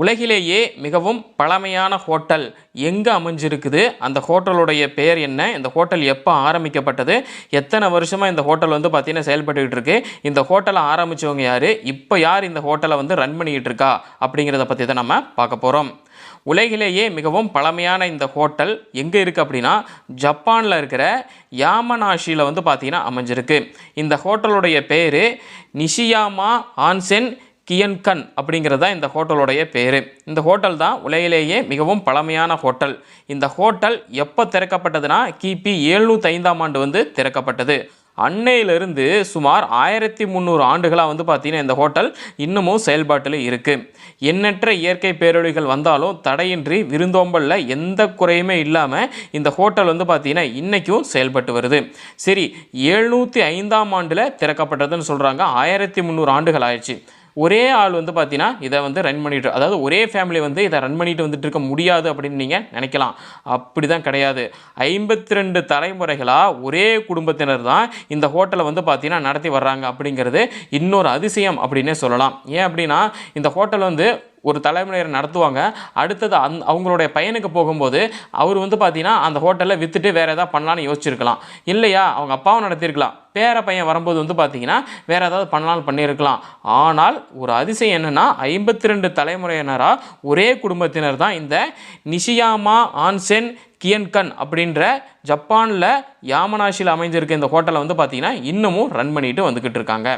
உலகிலேயே மிகவும் பழமையான ஹோட்டல் எங்கே அமைஞ்சிருக்குது? அந்த ஹோட்டலுடைய பெயர் என்ன? இந்த ஹோட்டல் எப்போ ஆரம்பிக்கப்பட்டது? எத்தனை வருஷமாக இந்த ஹோட்டல் வந்து பார்த்தீங்கன்னா செயல்பட்டுக்கிட்டு இருக்கு? இந்த ஹோட்டலை ஆரம்பித்தவங்க யார்? இப்போ யார் இந்த ஹோட்டலை வந்து ரன் பண்ணிக்கிட்டு இருக்கா? அப்படிங்கிறத பற்றி தான் நம்ம பார்க்க போகிறோம் உலகிலேயே மிகவும் பழமையான இந்த ஹோட்டல் எங்கே இருக்குது அப்படின்னா ஜப்பானில் இருக்கிற யாமனாஷியில் வந்து பார்த்தீங்கன்னா அமைஞ்சிருக்கு. இந்த ஹோட்டலுடைய பேர் நிஷியாமா ஆன்சென் கியன்கன் அப்படிங்கிறது தான் இந்த ஹோட்டலுடைய பேர். இந்த ஹோட்டல் தான் உலகிலேயே மிகவும் பழமையான ஹோட்டல். இந்த ஹோட்டல் எப்போ திறக்கப்பட்டதுன்னா கிபி எழுநூற்றி ஐந்தாம் ஆண்டு வந்து திறக்கப்பட்டது. அன்னையிலிருந்து சுமார் ஆயிரத்தி முந்நூறு ஆண்டுகளாக வந்து பார்த்தீங்கன்னா இந்த ஹோட்டல் இன்னமும் செயல்பாட்டில் இருக்குது எண்ணற்ற இயற்கை பேரொழிகள் வந்தாலும் தடையின்றி விருந்தோம்பலில் எந்த குறையுமே இல்லாமல் இந்த ஹோட்டல் வந்து பார்த்தீங்கன்னா இன்றைக்கும் செயல்பட்டு வருது. சரி எழுநூற்றி ஐந்தாம் ஆண்டில் திறக்கப்பட்டதுன்னு சொல்கிறாங்க ஆயிரத்தி முந்நூறு ஆண்டுகள் ஆயிடுச்சு. ஒரே ஆள் வந்து பார்த்தீங்கன்னா இதை வந்து ரன் பண்ணிட்டு அதாவது ஒரே ஃபேமிலி வந்து இதை ரன் பண்ணிட்டு வந்துட்டு இருக்க முடியாது அப்படின்னு நீங்கள் நினைக்கலாம். அப்படி தான் கிடையாது. ஐம்பத்தி ரெண்டு தலைமுறைகளாக ஒரே குடும்பத்தினர் தான் இந்த ஹோட்டலை வந்து பார்த்தீங்கன்னா நடத்தி வர்றாங்க அப்படிங்கிறது இன்னொரு அதிசயம் அப்படின்னே சொல்லலாம். ஏன் அப்படின்னா இந்த ஹோட்டல் வந்து ஒரு தலைமுறையர் நடத்துவாங்க. அடுத்தது அந் அவங்களுடைய பையனுக்கு போகும்போது அவர் வந்து பார்த்தீங்கன்னா அந்த ஹோட்டலில் விற்றுட்டு வேறு எதாவது பண்ணலான்னு யோசிச்சிருக்கலாம். இல்லையா? அவங்க அப்பாவும் நடத்தியிருக்கலாம். பேர பையன் வரும்போது வந்து பார்த்தீங்கன்னா வேறு ஏதாவது பண்ணலாம்னு பண்ணியிருக்கலாம். ஆனால் ஒரு அதிசயம் என்னென்னா ஐம்பத்தி ரெண்டு தலைமுறையினராக ஒரே குடும்பத்தினர் தான் இந்த நிஷியாமா ஆன்சென் கியன்கன் அப்படின்ற ஜப்பானில் யாமனாஷியில் அமைஞ்சிருக்க இந்த ஹோட்டலை வந்து பார்த்தீங்கன்னா இன்னமும் ரன் பண்ணிட்டு வந்துக்கிட்டு இருக்காங்க.